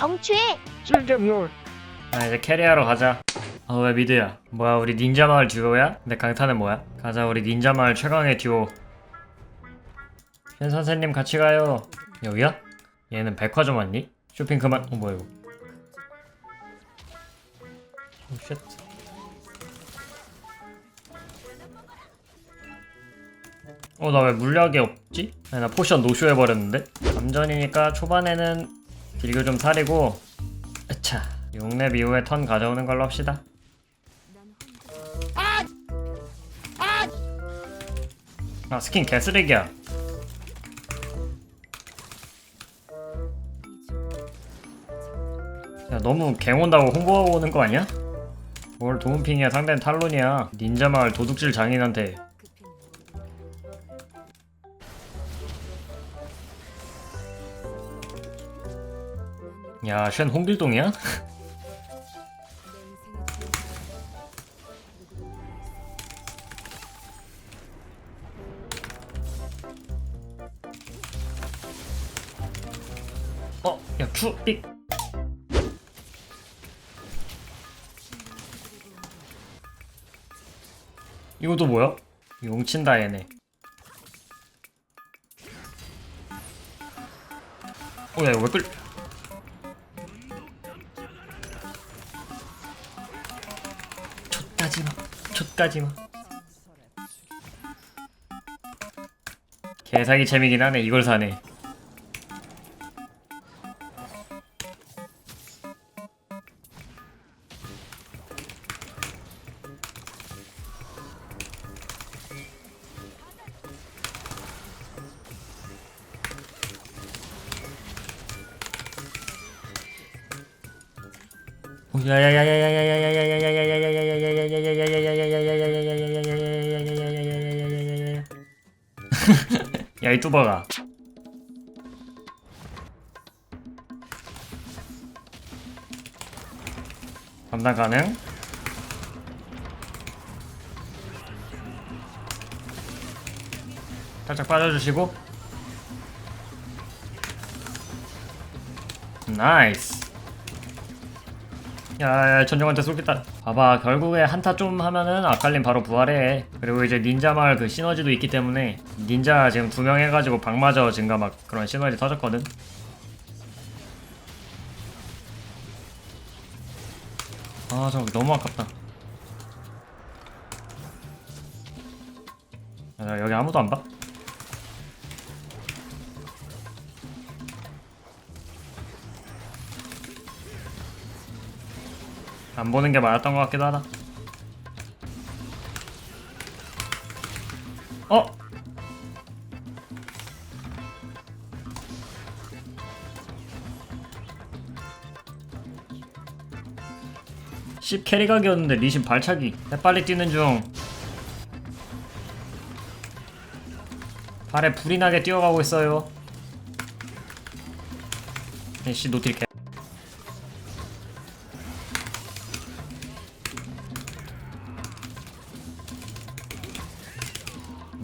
정취해. 쓸데없는 아 이제 캐리하러 가자 아왜 미드야 뭐야 우리 닌자 마을 듀오야? 근데 강타는 뭐야? 가자 우리 닌자 마을 최강의 듀오 현 선생님 같이 가요 여기야? 얘는 백화점 왔니? 쇼핑 그만 어 뭐야 이거 오 쉣. 어나 왜 물약이 없지? 아니, 나 포션 노쇼 해버렸는데? 감전이니까 초반에는 딜교 좀 사리고. 아차. 6렙 이후에 턴 가져오는 걸로 합시다. 아 스킨 개쓰레기야. 야 너무 갱 온다고 홍보하고 오는 거 아니야? 뭘 도움핑이야 상대는 탈론이야. 닌자 마을 도둑질 장인한테 야 쉔 홍길동이야? 어, 야, 큐, 삑. 이것도 뭐야? 용친다 얘네. 어, 야, 이거 왜 끌? 10까지만 개사기 재미긴 하네 이걸 사네 야야야야야야야야야야야 이 뚜버가. 감당 가능? 살짝 빠져주시고. 나이스. 야 야 전정한테 쏠겠다. 봐봐 결국에 한타 좀 하면은 아칼린 바로 부활해. 그리고 이제 닌자 마을 그 시너지도 있기 때문에 닌자 지금 두 명 해가지고 박마저 증가 막 그런 시너지 터졌거든. 아 저거 너무 아깝다. 야, 여기 아무도 안 봐? 안 보는 게 맞았던 것 같기도 하다. 어? 십 캐리각이었는데 리신 발차기 빨리 뛰는 중 발에 불이 나게 뛰어가고 있어요 씨 노틸 개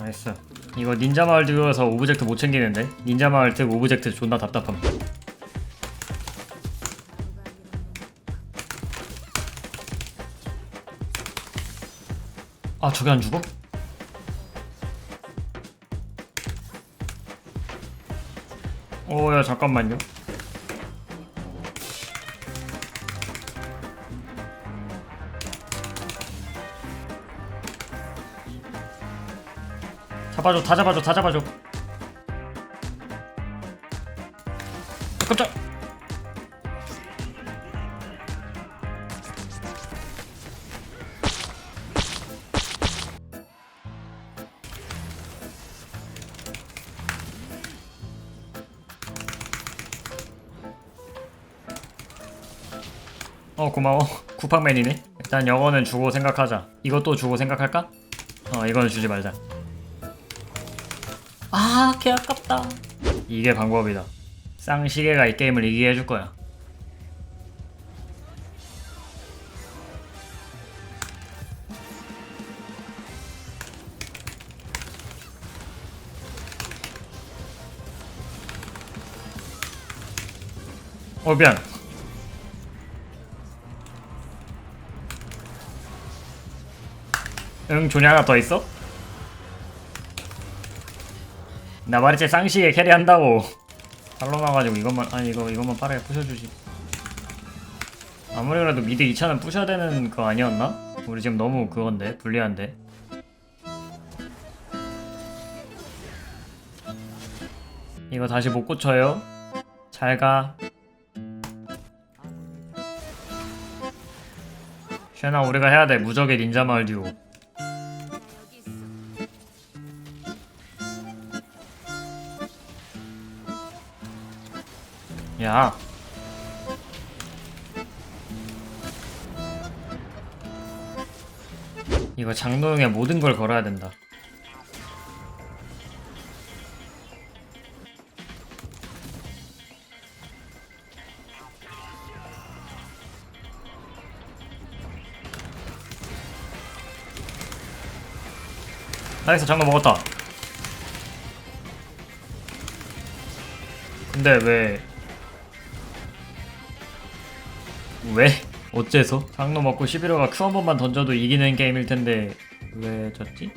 나이스 이거 닌자 마을 들어서 오브젝트 못 챙기는데? 닌자 마을 특 오브젝트 존나 답답함. 아 저게 안 죽어? 오야 잠깐만요 잡아줘 다 잡아줘 다 잡아줘. 깜짝! 어 고마워. 쿠팡맨이네. 일단 영어는 주고 생각하자. 이것도 주고 생각할까? 어 이거는 주지 말자 아, 개 아깝다. 이게 방법이다. 쌍시계가 이 게임을 이기게 해줄 거야. 어, 미안. 응, 존이 하나 더 있어? 나 말했지 쌍시에 캐리한다고. 팔로만 가지고 이것만 아니 이거 이것만 빠르게 부셔주지. 아무리 그래도 미드 2차는 부셔야 되는 거 아니었나? 우리 지금 너무 그건데 불리한데. 이거 다시 못 고쳐요. 잘가. 쉐나 우리가 해야 돼. 무적의 닌자 마을 듀오 야 이거 장노용에 모든 걸 걸어야 된다. 나이스 장로 먹었다. 근데 왜 왜? 어째서? 장로 먹고 11호가 Q 한 번만 던져도 이기는 게임일 텐데 왜 졌지?